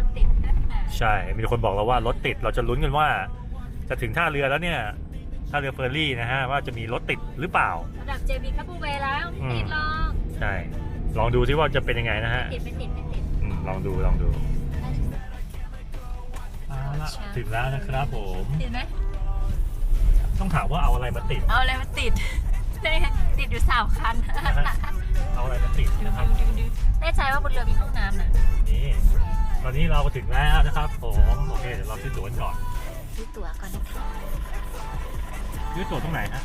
เขาบอกว่ารถติดนะใช่ มีคนบอกเราว่ารถติด เราจะลุ้นกันว่า จะถึงท่าเรือแล้วเนี่ย ท่าเรือเฟอร์รี่นะฮะ ว่าจะมีรถติดหรือเปล่า ระดับ JB คัพเปอร์เวย์แล้วไม่ติดหรอกใช่ ลองดูที่ว่าจะเป็นยังไงนะฮะติดไม่ติดไม่ติด อืมลองดูลองดูเอาละถึงแล้วนะครับผม ติดไหมต้องถามว่าเอาอะไรมาติด เอาอะไรมาติด ได้ไงติดอยู่สามคันเอาอะไรมาติดนะครับ แน่ใจว่าบนเรือมีห้องน้ำนะนี่ ตอนนี้เราถึงแล้วนะครับผมโอเคเดี๋ยวเราซื้อตั๋วกันก่อนซื้อตั๋วก่อนนะคะซื้อตั๋วตรงไหนฮะ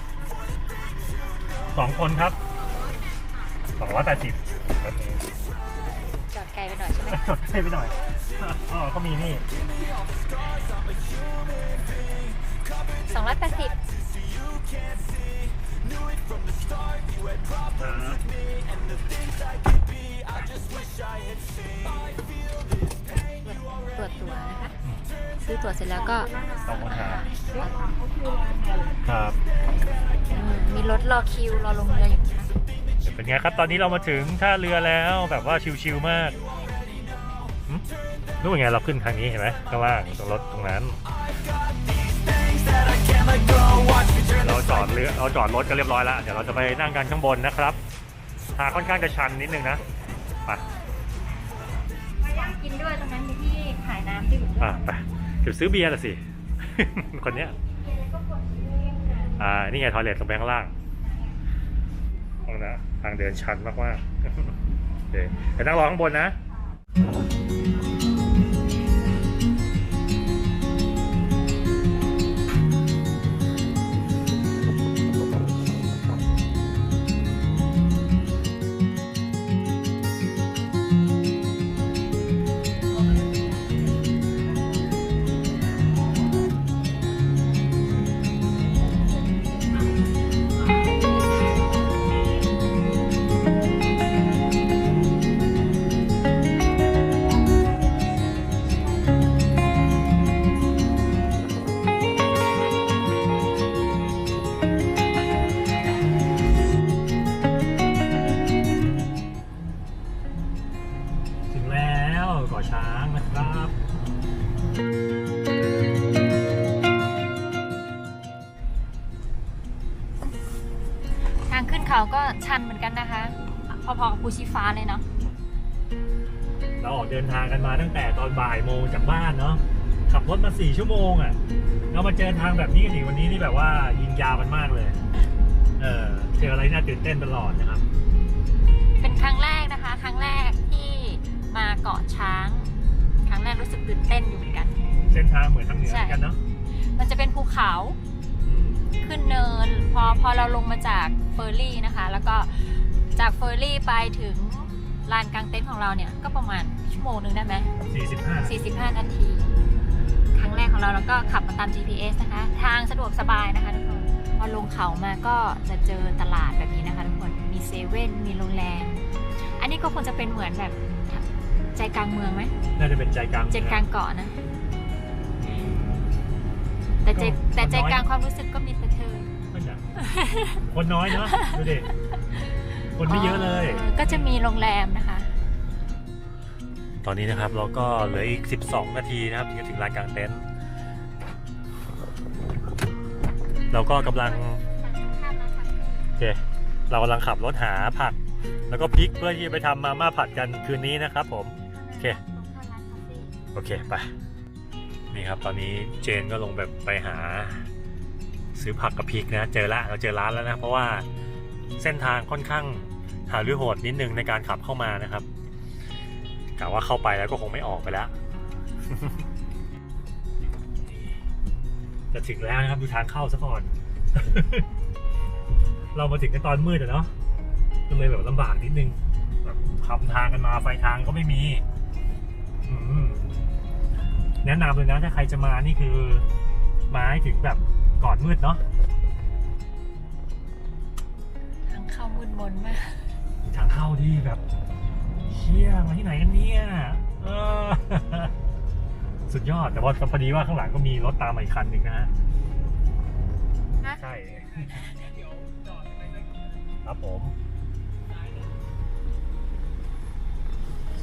สองคนครับสองร้อยแปดสิบจอดไกลไปหน่อยใช่ไหมจดให้ไปหน่อยอ๋อก็มีนี่สองร้อยแปดสิบ ตรวจตั๋วนะคะซื้อตั๋วเสร็จแล้วก็สองคนหาครับอืมมีรถรอคิวรอลงเรืออยู่นะคะเป็นไงครับ ตอนนี้เรามาถึงท่าเรือแล้วแบบว่าชิลๆมากหึรู้ยังไงเราขึ้นทางนี้เห็นไหมข้างล่างตรงรถตรงนั้น เราจอดเรือเราจอดรถกันเรียบร้อยแล้ว เดี๋ยวเราจะไปนั่งกันข้างบนนะครับทางค่อนข้างจะชันนิดนึงนะไปมาย่างกินด้วยตรงนั้นมีที่ขายน้ำดื่มด้วยอะไปเดี๋ยวซื้อเบียร์ละสิ คนเนี้ยอ่านี่ไงทอยเลทตรงไปข้างล่างตรงนะทางเดินชันมากๆโอเคไปนั่งรอข้างบนนะ เขาก็ชันเหมือนกันนะคะ พอๆกับภูชีฟ้าเลยเนาะเราออกเดินทางกันมาตั้งแต่ตอนบ่ายโมงจากบ้านเนาะขับรถมาสี่ชั่วโมงอะ่ะเรามาเจอทางแบบนี้กันอีกวันนี้นี่แบบว่ายิงยาวมันมากเลย เออเจออะไรน่าตื่นเต้นตลอดนะครับ เป็นครั้งแรกนะคะ ครั้งแรกที่มาเกาะช้าง ครั้งแรกรู้สึกตื่นเต้นอยู่เหมือนกัน เส้นทางเหมือนทางเหนือเหมือนกันเนาะมันจะเป็นภูเขาอืม ขึ้นเนิน พอพอเราลงมาจากเฟอร์รี่นะคะ แล้วก็จากเฟอร์รี่ไปถึงลานกลางเต็นท์ของเราเนี่ยก็ประมาณชั่วโมงนึงได้ไหมสี่สิบห้า45 นาที ครั้งแรกของเราแล้วก็ขับมาตาม GPS นะคะ ทางสะดวกสบายนะคะทุกคนพอลงเขามาก็จะเจอตลาดแบบนี้นะคะทุกคนมีเซเว่นมีโรงแรมอันนี้ก็คงจะเป็นเหมือนแบบใจกลางเมืองไหมน่าจะเป็นใจกลางใจกลางเกาะนะ แต่ใจแต่ใจกลางความรู้สึกก็มีแต่เธอก็จะ คนน้อยเนาะดูดิคนไม่เยอะเลย ก็จะมีโรงแรมนะคะ ตอนนี้นะครับเราก็เหลืออีก 12 นาทีนะครับถึงจะถึงลานกลางเต็นท์เราก็กำลังโอเคเรากำลังขับรถหาผัก แล้วก็พริกเพื่อที่จะไปทำมาม่าผัดกันคืนนี้นะครับผมโอเคโอเคไปนี่ครับตอนนี้เจนก็ลงแบบไปหา ซื้อผักกับพริกนะเจอละเราเจอร้านแล้วนะเพราะว่าเส้นทางค่อนข้างหาหรือโหดนิดนึงในการขับเข้ามานะครับกะว่าเข้าไปแล้วก็คงไม่ออกไปแล้วจะถึงแล้วนะครับดูทางเข้าซะก่อน เรามาถึงกันตอนมืดอะเนาะก็เลยแบบลำบากนิดนึงแบบขับทางกันมาไฟทางก็ไม่มีแนะนำเลยนะถ้าใครจะมานี่คือมาให้ถึงแบบ ก่อนมืดเนาะทางเข้ามืดมนมากทางเข้าที่แบบเชี่ยมาที่ไหนกันเนี่ยเออสุดยอดแต่ว่าพอดีว่าข้างหลังก็มีรถตามมาอีกคันหนึ่งนะฮะฮะใช่ครับผม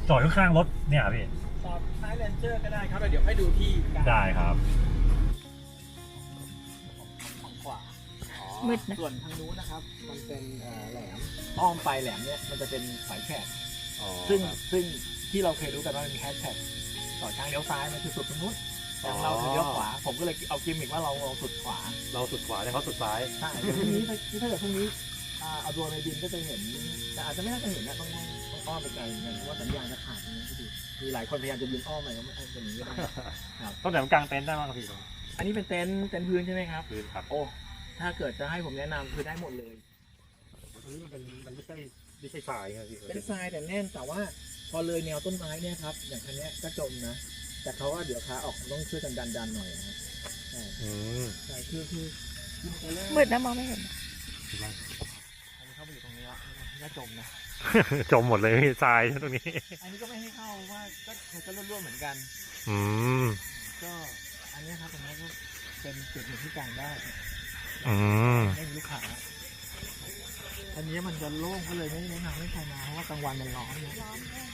จอดข้างๆรถเนี่ยพี่จอดท้ายเลนเจอร์ก็ได้ครับแล้วเดี๋ยวให้ดูที่การได้ครับ มืดนะ ส่วนทางนู้นนะครับ มันเป็นเอ่อแหลมอ้อมไปแหลมเนี่ยมันจะเป็นสายแฉกซึ่งซึ่งที่เราเคยรู้กันว่ามันมีแฮชแท็กต่อทางเลี้ยวซ้ายมันคือสุดตรงนู้นแต่ของเราคือเลี้ยวขวา ผมก็เลยเอากิมมิกว่าเราเราสุดขวาเราสุดขวาแต่เขาสุดซ้าย ใช่เดี๋ยวพรุ่งนี้ถ้าถ้าเกิดพรุ่งนี้อ่าเอาดวงในดินก็จะเห็น แต่อาจจะไม่น่าจะเห็นนะต้องต้องต้องอ้อมไปไกลเหมือนกันเพราะว่าสัญญาณจะขาดตรงนี้พอดีมีหลายคนพยายามจะยิงอ้อมไปก็ไม่เป็นอย่างนี้ก็ได้ ต้องแต่กลางเต็นท์ได้บ้างครับพี่อันนี้เป็นเต็นท์เต็นท์พื้นใช่ไหมครับ พื้นครับ โอ้ ถ้าเกิดจะให้ผมแนะนำคือได้หมดเลย อันนี้มันเป็นมันไม่ใช่ไม่ใช่ทรายครับพี่เป็นทรายแต่แน่นแต่ว่าพอเลยแนวต้นไม้เนี่ยครับ อย่างคันเนี้ยก็จมนะ แต่เขาว่าเดี๋ยวขาออกต้องช่วยกันดันดันๆหน่อยนะครับใช่อืมใช่คือคือคือมันจะเริ่มืดนะมองไม่เห็น อันนี้เข้าไปอยู่ตรงนี้แล้วนี่ก็จมนะ จมหมดเลยพี่ทรายตรงนี้ อันนี้ก็ไม่ให้เข้าเพราะว่าก็มันก็ร่วนๆเหมือนกัน อืมก็อันเนี้ยครับตรงนี้ก็เป็นจุดหนึ่งที่กางได้ อืมไม่มีลูกค้าอันนี้มันจะโล่งก็เลยไม่แนะนำให้ใครมาเพราะว่ากลางวันมันร้อนนะ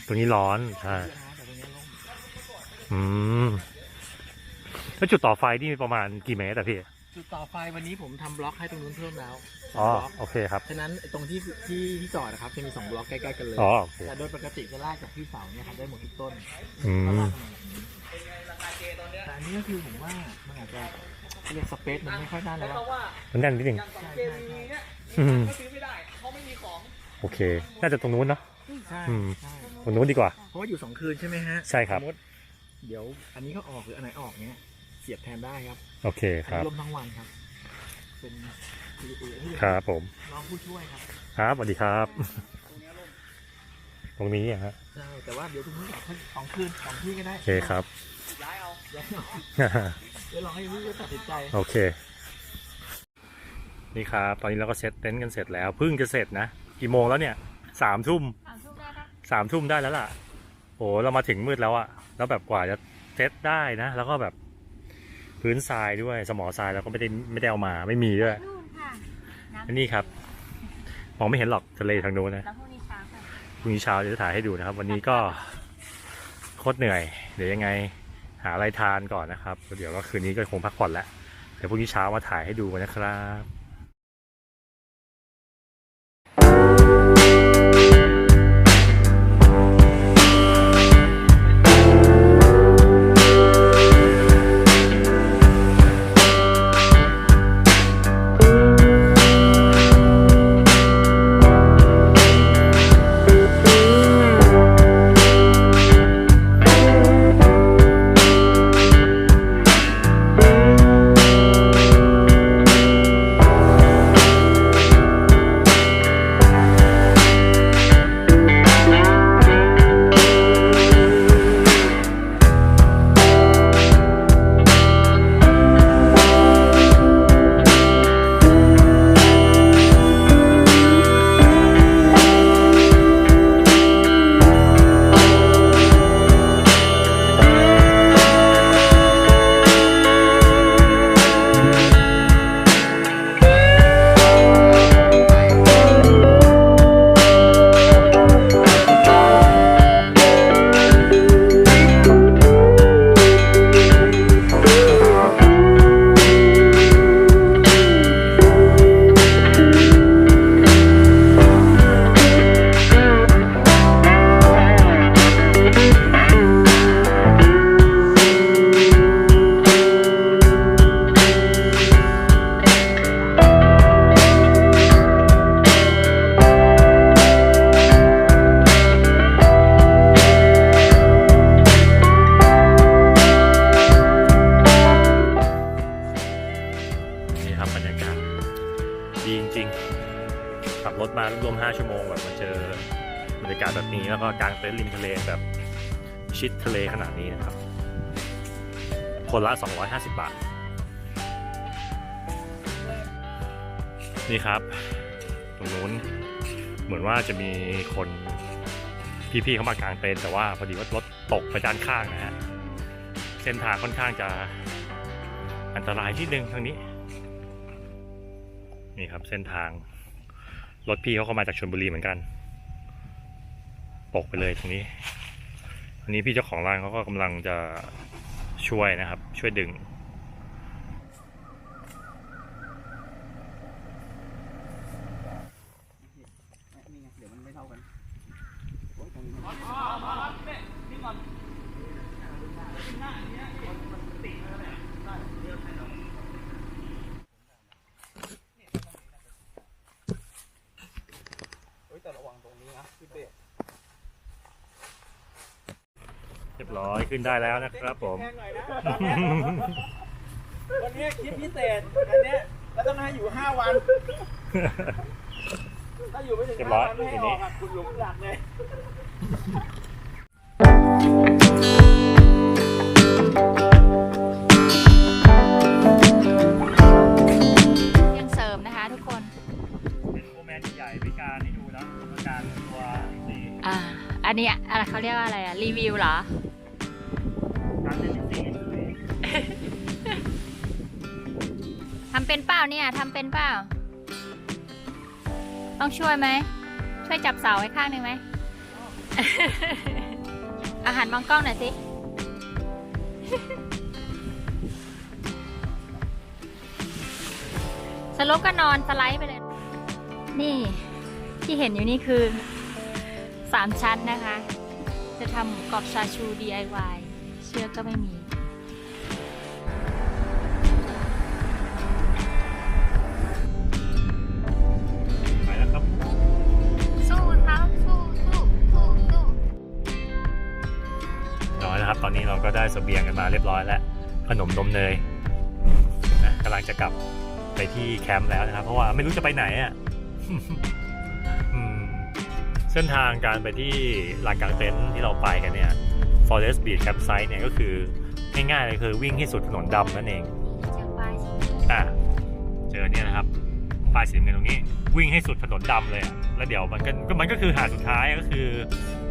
ตรงนี้ร้อนใช่แต่ตรงนี้โล่งอืมแล้วจุดต่อไฟนี่ประมาณกี่เมตรอะพี่จุดต่อไฟวันนี้ผมทำบล็อกให้ตรงนู้นเพิ่มแล้วสอ๋อองบล็อกโอเคครับ ฉะนั้นไอ้ตรงที่ที่ที่จอดนะครับจะมีสองบล็อกใกล้ๆกันเลย อ๋อโอเค แต่โดยปกติจะลากจากที่เสาเนี่ยครับได้หมดทุกต้นอืก็มลากมาแบบนี้แต่อันนี้ก็คือผมว่ามันอาจจะ เรียกสเปซมันไม่ค่อยได้แล้วอะมันแน่นนิดนึงใช่ใช่ใช่อืมโอเค น่าจะตรงนู้นเนาะใช่อืมใช่ตรงนู้นดีกว่า เพราะว่าอยู่สองคืนใช่ไหมฮะใช่ครับ สมมติเดี๋ยวอันนี้ก็ออกหรืออันไหนออกเนี้ยเสียบแทนได้ครับโอเคอันครับ นี้ลมทั้งวันครับ เป็น PA ที่ครับผมน้องผู้ช่วยครับครับสวัสดีครับ ตรงนี้อะฮะใช่แต่ว่าเดี๋ยวตรงนี้แบบสองคืนสองที่ก็ได้โอเคครับ ย้ายเอาย้ายเอา เดี๋ยวลองให้พี่ตัดสินใจ โอเค นี่ครับ ตอนนี้เราก็เซตเต็นท์กันเสร็จแล้ว เพิ่งจะเสร็จนะ กี่โมงแล้วเนี่ย สามทุ่มสามทุ่มได้ปะสามทุ่มได้แล้วล่ะ โอ้เรามาถึงมืดแล้วอะแล้วแบบกว่าจะเซตได้นะ แล้วก็แบบพื้นทรายด้วย สมอทรายเราก็ไม่ได้ไม่ได้เอามา ไม่มีด้วย นู่นค่ะน้อันนี้ครับ มองไม่เห็นหรอกทะเลทางโน้นนะำแล้วพรุ่งนี้เช้าค่ะพรุ่งนี้เช้าจะถ่ายให้ดูนะครับ วันนี้ก็โคตรเหนื่อย เดี๋ยวยังไง หาอะไรทานก่อนนะครับ เดี๋ยวก็คืนนี้ก็คงพักผ่อนแล้วเดี๋ยวพรุ่งนี้เช้ามาถ่ายให้ดูกันนะครับ ชิดทะเลขนาดนี้นะครับ คนละ 250 บาท นี่ครับ ตรงนู้นเหมือนว่าจะมีคนพี่ๆเขามากางเต็นท์แต่ว่าพอดีว่ารถตกไปด้านข้างนะฮะเส้นทางค่อนข้างจะอันตรายที่นึงทางนี้ นี่ครับเส้นทาง รถพี่เขาก็มาจากชลบุรีเหมือนกัน ตกไปเลยตรงนี้ อันนี้พี่เจ้าของร้านเขาก็กำลังจะช่วยนะครับ ช่วยดึงเดี๋ยวมันไม่เท่ากันเฮ้ยแต่ระวังตรงนี้นะพี่เบส เรียบร้อยขึ้นได้แล้วนะครับผม แพงหน่อยนะวันนี้คลิปพิเศษ อันเนี้ยแล้วต้องให้อยู่ 5 วัน ถ้าอยู่ไม่ถึงเรียบร้อย5วันไม่ให้ทีอนี้อกอะคุณหลงหลักเลย ยังเสริมนะคะทุกคน เป็นโฟร์แมนใหญ่ๆพิการให้ดูนะพิการตัวสี่อ่า อันนี้อะไรเขาเรียกว่าอะไรอะรีวิวเหรอำเป็นเปล่าเนี่ยทำเป็นเปล่า ต้องช่วยไหม ช่วยจับเสาไว้ข้างหนึ่งไหม อาหารมองกล้องหน่อยสิ สลบก็นอนสไลด์ไปเลย นี่ที่เห็นอยู่นี่คือสามชั้นนะคะ จะทำหมูกรอบชาชู DIY เชือกก็ไม่มี ตอนนี้เราก็ได้เสบียงกันมาเรียบร้อยแล้ว ขนมนมเนยนะกำลังจะกลับไปที่แคมป์แล้วนะครับ เพราะว่าไม่รู้จะไปไหนอะอืมเส้นทางการไปที่ลานกลางเต็นท์ที่เราไปกันเนี่ย Forest Beach Campsite เนี่ยก็คือง่ายๆเลยคือวิ่งที่สุดถนนดำนั่นเองเจอป้ายสิอะเจอเนี่ยนะครับป้ายสีน้ำเงินตรงนี้ วิ่งให้สุดถนนดำเลยอะแล้วเดี๋ยวมันก็ก็มันก็คือหาดสุดท้ายก็คือ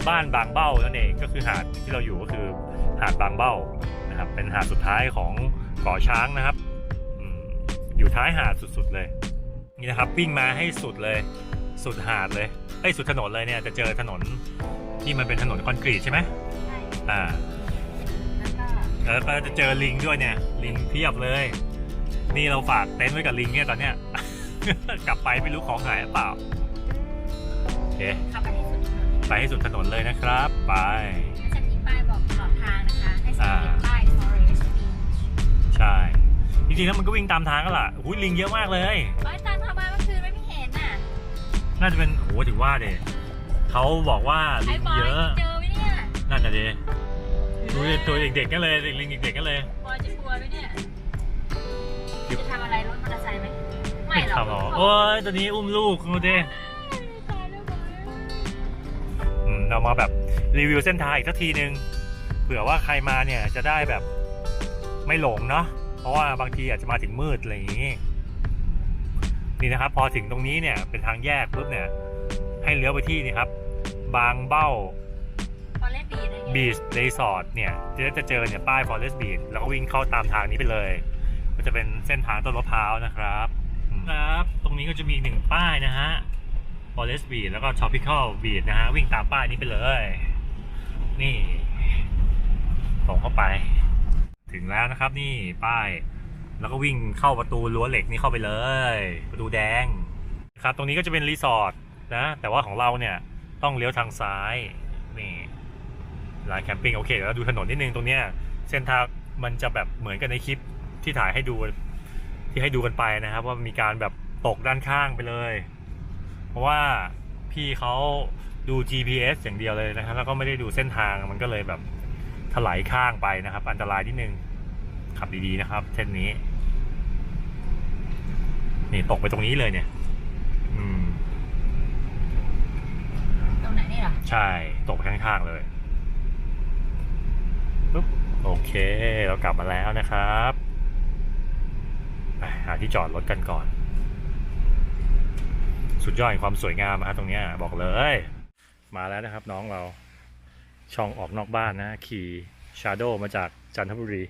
บ้านบางเบ้านั่นเองก็คือหาดที่เราอยู่ก็คือ หาดบางเบ้านะครับ เป็นหาดสุดท้ายของเกาะช้างนะครับอมอยู่ท้ายหาดสุดๆเลย นี่นะครับวิ่งมาให้สุดเลยสุดหาดเลยไอ้ยสุดถนนเลยเนี่ยจะเจอถนนที่มันเป็นถนนคอนกรีตใช่ไหมใช่อ่าแล้วก็แล้วก็จะเจอลิงด้วยเนี่ย ลิงเพียบเลย นี่เราฝากเต็นท์ไว้กับลิงเนี่ยตอนเนี้ยกลับไปไม่รู้ของหายหรือเปล่าโอเคขับไปให้สุดถนนไปให้สุดถนนเลยนะครับ ไปก็จะมีป้างนะคะ ให้สังเกตอ่าป้าย Forest Beach ใช่ จริงๆแล้วมันก็วิ่งตามทางก็ล่ะหุ้ยลิงเยอะมากเลยร้อยตันเข้ามาเมื่อคืนไม่เห็นอะน่าจะเป็นโอ้โหถึงว่าเดเขาบอกว่าลิไอ้งบอยเยอะเจอไหมเนี่ยนั่นน่ะดิดูดิตัวเด็กๆกันเลยลิงเด็กๆกันเลย บอยจะกลัวไหมเนี่ยจะทำอะไรรถมอเตอร์ไซค์ไหมไม่ไม่หรอกทำหรอกโอ้ยตัวนี้อุ้มลูกดูดิตายแล้วบอยอืมเรามาแบบรีวิวเส้นทางอีกสักทีนึงเผื่อว่าใครมาเนี่ยจะได้แบบไม่หลงเนาะเพราะว่าบางทีอาจจะมาถึงมืดอะไรอย่างนี้นี่นะครับ พอถึงตรงนี้เนี่ยเป็นทางแยกปุ๊บเนี่ย ให้เลี้ยวไปที่นี่ครับ บางเบ้าพอเล่นบีดอะไรเงี้ยบีชรีสอร์ทเนี่ยจะจะเจอเนี่ยป้าย Forest Beach แล้วก็วิ่งเข้าตามทางนี้ไปเลย ก็จะเป็นเส้นทางต้นมะพร้าวนะครับครับ ตรงนี้ก็จะมีหนึ่งป้ายนะฮะ Forest Beach แล้วก็ Tropical Beach นะฮะวิ่งตามป้ายนี้ไปเลย นี่ ส่งเข้าไป ถึงแล้วนะครับนี่ป้าย แล้วก็วิ่งเข้าประตูรั้วเหล็กนี่เข้าไปเลย ประตูแดงนะครับตรงนี้ก็จะเป็นรีสอร์ทนะ แต่ว่าของเราเนี่ยต้องเลี้ยวทางซ้ายนี่ร้านแคมปิ้งโอเคแล้วดูถนนนิดนึงตรงเนี้ยเส้นทางมันจะแบบเหมือนกันในคลิปที่ถ่ายให้ดูที่ให้ดูกันไปนะครับ ว่ามีการแบบตกด้านข้างไปเลย เพราะว่าพี่เขาดู GPS อย่างเดียวเลยนะครับแล้วก็ไม่ได้ดูเส้นทางมันก็เลยแบบ ถลายข้างไปนะครับ อันตรายนิดนึง ขับดีๆนะครับ เส้นนี้ นี่ตกไปตรงนี้เลยเนี่ย อืม ตรงไหนนี่เหรอใช่ ตกไปข้างๆเลยปุ๊บโอเค เรากลับมาแล้วนะครับไปหาที่จอดรถกันก่อน สุดยอดแห่งความสวยงามอะตรงเนี้ยบอกเลย มาแล้วนะครับน้องเรา ช่องออกนอกบ้านนะ ขี่ชาโดมาจากจันทบุรี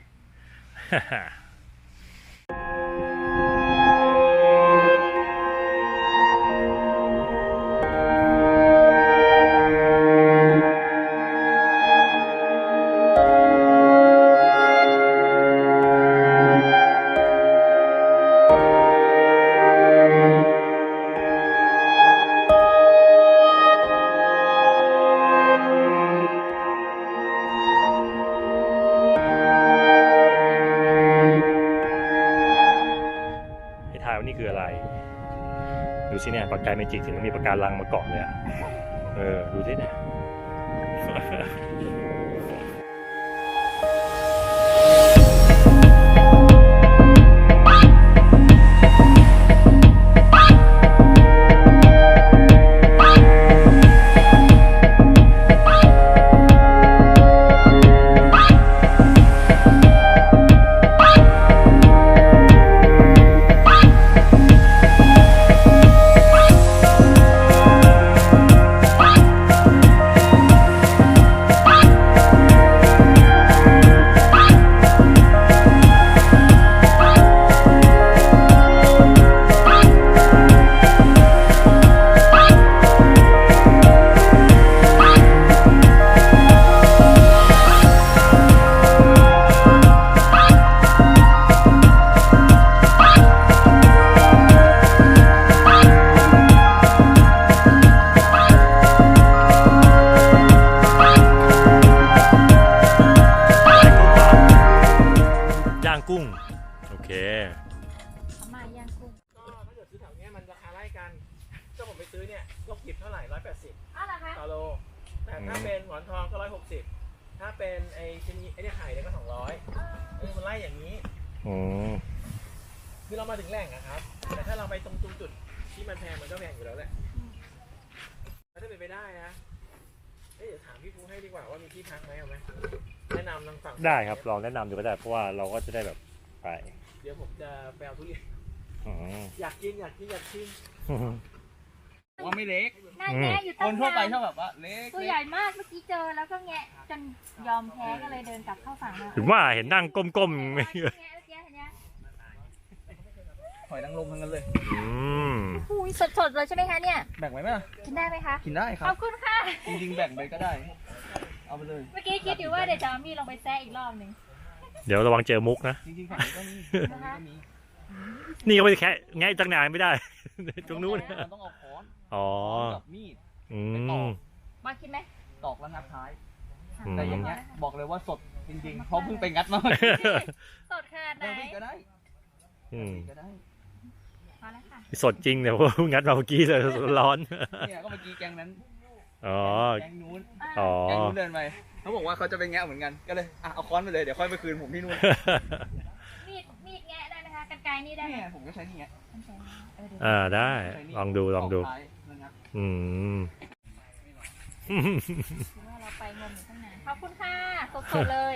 กกายเมจิกถึงมีปากการังมาเกาะเนี่ยเออ ดูที่เนี่ย ดีกว่าว่ามีที่พักไหมเอาไหมแนะนำทางฝั่งได้ครับลองแนะนำดูก็ได้เพราะว่าเราก็จะได้แบบไปเดี๋ยวผมจะไปเอาทุเรียนอืมอยากกินอยากกินอยากชิมว่าไม่เล็กนั่งแงะอยู่คตั้งนทั่วไปนานชอบแบบว่าเล็กตัวเล็ใหกญ่มากเมื่อกี้เจอแล้วก็แงะจนยอมแพ้ก็เลยเดินกลับเข้าฝั่งมาถึงว่าเห็นนั่งก้มๆไม่แงะเมื่อกี้เห็นไหมหอยนางรมทั้งนั้นเลย อืมอุ้ยสดๆเลยใช่ไหมคะเนี่ยแบ่งไว้ไหมล่ะ กินได้ไหมคะ กินได้คขรัอบบคุณค่ะ จริงๆ แบ่งไปก็ได้ เอาไปเลยเมื่อกี้คิดอยู่ว่าเดี๋ยวจะเอามีดลงไปแซะอีกรอบหนึ่งเดี๋ยวระวังเจอมุกนะ จริงๆฝั่งนี้ก็มีฝั่งนี้ก็มีนี่ก็ไม่ได้แค่แงะตั้งนานไม่ได้ ตรงนู้นมันต้องเอาค้อนอ๋อค้อนกับมีด อืม มาคิดไหมตอกแล้วงัดท้าย อืม แต่อย่างเงี้ยบอกเลยว่าสดจริงๆ เพราะเพิ่งไปงัดมาสดขนาดไหนเดี๋ยวพี่ก็ได้อืม ก็ได้ พอแล้วค่ะ สดจริงเนี่ยเพราะว่างัดมาเมื่อกี้เลยร้อน เนี่ยก็เมื่อกี้แกงนั้น อ๋อ แกงนู้นอ๋อ แกงนู้นเดินไปเขาบอกว่าเขาจะไปแงะเหมือนกันก็เลยอะเอาค้อนไปเลยเดี๋ยวค่อยไปคืนผมที่นู่นมีดมีดแงะได้ไหมคะกันไกรนี่ได้ไหมเนี่ยผมก็ใช้นี่ไงกันไกรนี่เออเดี๋ยวอ่าได้ ใช้นี่ลองดูลองดูตกท้ายแล้วงัดอืมถือว่าเราไปงมอยู่ตั้งนานขอบคุณค่ะสดๆเลย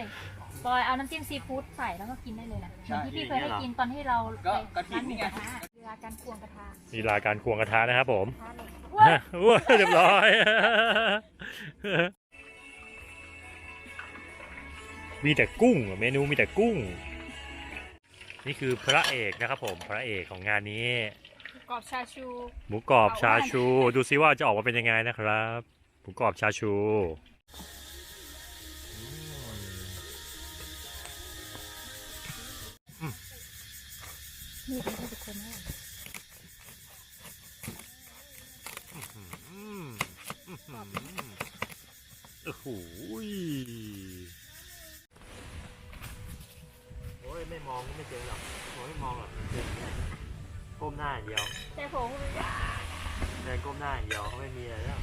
บอยเอาน้ำจิ้มซีฟู้ดใส่แล้วก็กินได้เลยนะเหมือนที่พี่เคยให้กินตอนที่เราก็ไปกระถิ่ร้านนหมูนี่ไงกระทะเวลาการควงกระทะ ลีลาการควงกระทะนะครับผมทะเลย ว้ายว้าเรียบร้อย มีแต่กุ้งอะเมนูมีแต่กุ้ง นี่คือพระเอกนะครับผมพระเอกของงานนี้ กรอบชาชู หมูกรอบชาชู ดูซิว่าจะออกมาเป็นยังไงนะครับ หมูกรอบชาชูนี่เป็นที่ทุกคนมาก อืม อื้อหือโอ้โหยโอ้ยไม่มองก็ไม่เจอหรอกโอ้ยไม่มองหรอกก้มหน้าอย่างเดียวแต่ผมเดินก้มหน้าอย่างเดียวเขาไม่มีอะไรแล้ว